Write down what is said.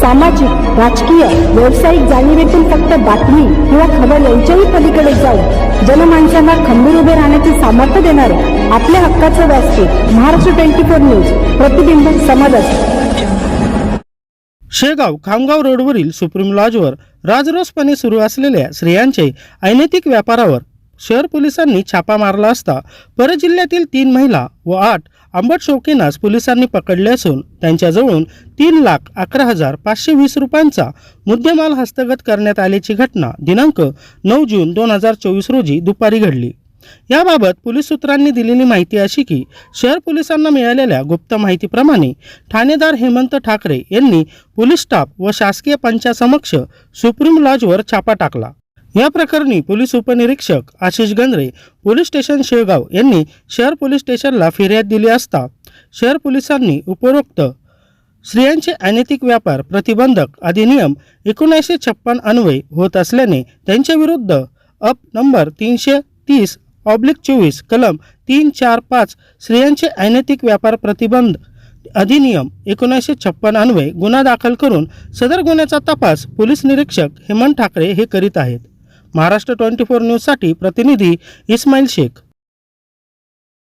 सामाजिक राजकीय व्यावसायिक जाणीवेतून फक्त बातमी किंवा खबर यांच्याही पलीकडे जाऊन जनमानसांना खंबीर उभे राहण्याचे सामर्थ्य देणारे आपल्या हक्काचं व्यासपीठ महाराष्ट्र ट्वेंटी फोर न्यूज प्रतिबिंब समाजात शेगाव खामगाव रोडवरील सुप्रीम लॉजवर राजरोसपणे सुरू असलेल्या स्त्रियांचे अनैतिक व्यापारावर शहर पोलिसांनी छापा मारला असता परजिल्ह्यातील तीन महिला व आठ आंबट शौकीनास पोलिसांनी पकडले असून त्यांच्याजवळून तीन लाख अकरा हजार पाचशे वीस रुपयांचा मुद्देमाल हस्तगत करण्यात आल्याची घटना दिनांक नऊ जून दोन हजार चोवीस रोजी दुपारी घडली. याबाबत पोलीस सूत्रांनी दिलेली माहिती अशी की शहर पोलिसांना मिळालेल्या गुप्त माहितीप्रमाणे ठाणेदार हेमंत ठाकरे यांनी पोलीस स्टाफ व शासकीय पंचासमक्ष सुप्रीम लॉजवर छापा टाकला. या प्रकरणी पोलीस उपनिरीक्षक आशिष गंद्रे पोलीस स्टेशन शेळगाव यांनी शहर पोलीस स्टेशनला फिर्याद दिली असता शहर पोलिसांनी उपरोक्त स्त्रियांचे अनैतिक व्यापार प्रतिबंधक अधिनियम एकोणीसशे छप्पन अन्वय होत असल्याने त्यांच्याविरुद्ध अप नंबर तीनशे तीस ऑब्लिक चोवीस कलम तीन चार पाच स्त्रियांचे अनैतिक व्यापार प्रतिबंध अधिनियम एकोणीसशे छप्पन अन्वय गुन्हा दाखल करून सदर गुन्ह्याचा तपास पोलीस निरीक्षक हेमंत ठाकरे हे करीत आहेत. महाराष्ट्र ट्वेंटी फोर न्यूजसाठी प्रतिनिधी इस्माईल शेख.